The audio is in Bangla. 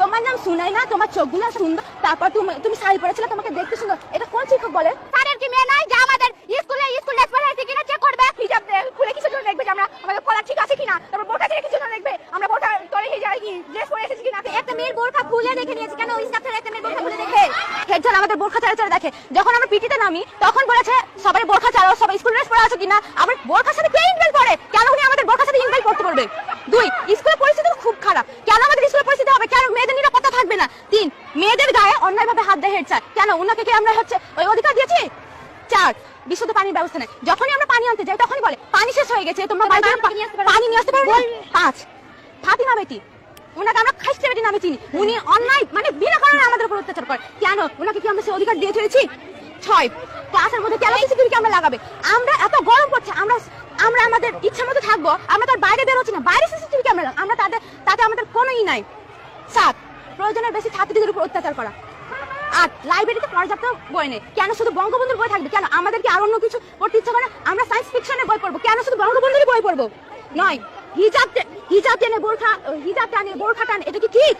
তোমার নাম শুনাই না তোমার চোখগুলো সুন্দর। তারপর তুমি তুমি শাড়ি পরেছিলে তোমাকে দেখতে সুন্দর। এটা কোন শিক্ষক বলে? স্যারের কি মেয়ে নাই? যে আমাদের। স্কুলে স্কুল ড্রেস পরে আছে কিনা চেক করবে। হিজাব খুলে কিছু জন্য দেখবে যে আমরা আমাদের কলা ঠিক আছে কিনা। তারপর বোরকা ছেড়ে কিছু জন্য দেখবে। আমরা বোরকা তলে হিজাব কি? ড্রেস পরে এসেছি কিনা? একটা মেয়ের বোরকা খুলে দেখে নিয়েছে। কেন ওই স্টাফের একটা মেয়ের বোরকা খুলে দেখে? হেডজন আমাদের বোরকা ছাড়া ছাড়া দেখে। যখন আমরা পিটিতে নামি তখন বলেছে সবাই বোরকা ছাড়াও সবাই স্কুল ড্রেস পরে আছো কিনা? আবার বোরকার সাথে কে ইনভেল করে কেন উনি আমাদের বোরকার সাথে ইনভেল করতে পারবে দুই স্কুলের পরিস্থিতি খুব খারাপ কেন আমাদের স্কুলের পরিস্থিতি হবে কেন মেয়েদের নিরাপত্তা থাকবে না। তিন মেয়েদের গায়ে অন্যায়ভাবে হাত দেয় হেড স্যার কেন? ওনাকে কি আমরা হচ্ছে ওই অধিকার দিয়েছি? চার বিশুদ্ধ পানির ব্যবস্থা নেই। যখনই আমরা পানি আনতে যাই তখনই বলে পানি শেষ হয়ে গেছে তোমরা পানি নিয়ে আসতে পারো পাঁচ ফাতিমা বেটি ওনাকে আমরা খাইস্তে বেটি নামে চিনি। উনি অন্যায় মানে বিনা কারণে আমাদের উপর অত্যাচার করে। কেন? ওনাকে কি আমরা সে অধিকার দিয়ে ফেলেছি ছয় ক্লাসের মধ্যে কেন সিসিটিভি ক্যামেরা লাগাবে? আমরা এত গরম পড়ছে আমরা আমরা আমাদের ইচ্ছা মতো থাকব আমরা তার বাইরে বেরোচ্ছি না। বাইরে সিসিটিভি ক্যামেরা আমরা তাদের তাতে আমাদের কোনোই নাই। সাত প্রয়োজনের বেশি ছাত্রীদের উপর অত্যাচার করা। আর লাইব্রেরিতে পর্যাপ্ত বই নেই। কেন শুধু বঙ্গবন্ধুর বই থাকবে? কেন আমাদের কি আর অন্য কিছু পড়তে ইচ্ছা করে? আমরা সায়েন্স ফিকশনের বই পড়ব। কেন শুধু বঙ্গবন্ধুরই বই পড়ব? নয়, হিজাব হিজাব টেনে বোরখা হিজাব টানে বোরখা টান, এটা কি ঠিক?